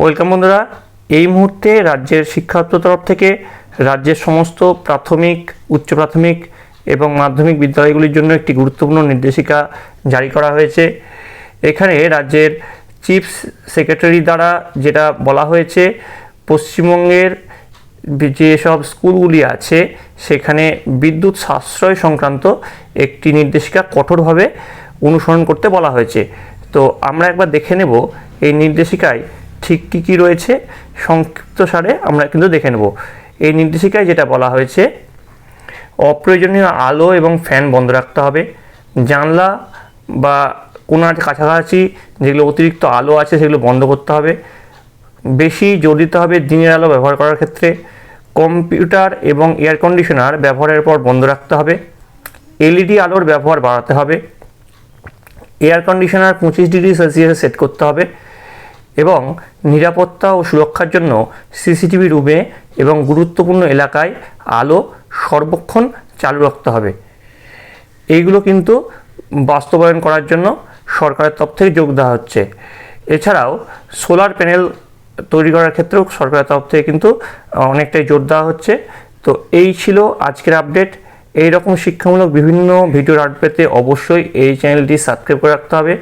Welcome বন্ধুরা, এই মুহূর্তে রাজ্যের শিক্ষা তরফ থেকে রাজ্যের সমস্ত প্রাথমিক, উচ্চ প্রাথমিক এবং মাধ্যমিক বিদ্যালয়গুলির জন্য একটি গুরুত্বপূর্ণ নির্দেশিকা জারি করা হয়েছে। এখানে রাজ্যের চিফ সেক্রেটারি দ্বারা যেটা বলা হয়েছে, পশ্চিমবঙ্গের যেসব স্কুলগুলি আছে, সেখানে বিদ্যুৎ সাশ্রয় সংক্রান্ত একটি নির্দেশিকা কঠোরভাবে অনুসরণ করতে বলা হয়েছে। তো আমরা একবার দেখে নেব এই নির্দেশিকায় ঠিক কী কী রয়েছে? সংক্ষিপ্ত সারে আমরা কিন্তু দেখে নেব। এই নির্দেশিকায় যেটা বলা হয়েছে, অপ্রয়োজনীয় আলো এবং ফ্যান বন্ধ রাখতে হবে। জানলা বা কোনার কাছাকাছি যেগুলো অতিরিক্ত আলো আছে সেগুলো বন্ধ করতে হবে। বেশি জোর দিতে হবে দিনের আলো ব্যবহার করার ক্ষেত্রে। কম্পিউটার এবং এয়ার কন্ডিশনার ব্যবহারের পর বন্ধ রাখতে হবে। এলইডি আলোর ব্যবহার বাড়াতে হবে। এয়ার কন্ডিশনার পঁচিশ ডিগ্রি সেলসিয়াসে সেট করতে হবে। এবং নিরাপত্তা ও সুরক্ষার জন্য সিসিটিভি রুমে এবং গুরুত্বপূর্ণ এলাকায় আলো সর্বক্ষণ চালু রাখতে হবে। এইগুলো কিন্তু বাস্তবায়ন করার জন্য সরকারের তরফ থেকে যোগ দেওয়া হচ্ছে। এছাড়াও সোলার প্যানেল তৈরি করার ক্ষেত্রেও সরকারের তরফ থেকে কিন্তু অনেকটাই জোর দেওয়া হচ্ছে। তো এই ছিল আজকের আপডেট। এই রকম শিক্ষামূলক বিভিন্ন ভিডিওর আপডেট পেতে অবশ্যই এই চ্যানেলটি সাবস্ক্রাইব করে রাখতে হবে।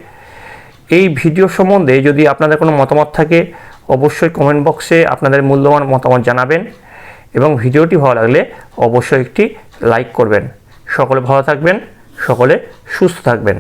এই ভিডিও সম্বন্ধে যদি আপনাদের কোনো মতামত থাকে, অবশ্যই কমেন্ট বক্সে আপনাদের মূল্যবান মতামত জানাবেন এবং ভিডিওটি ভালো লাগলে অবশ্যই একটি লাইক করবেন। সকলে ভালো থাকবেন, সকলে সুস্থ থাকবেন।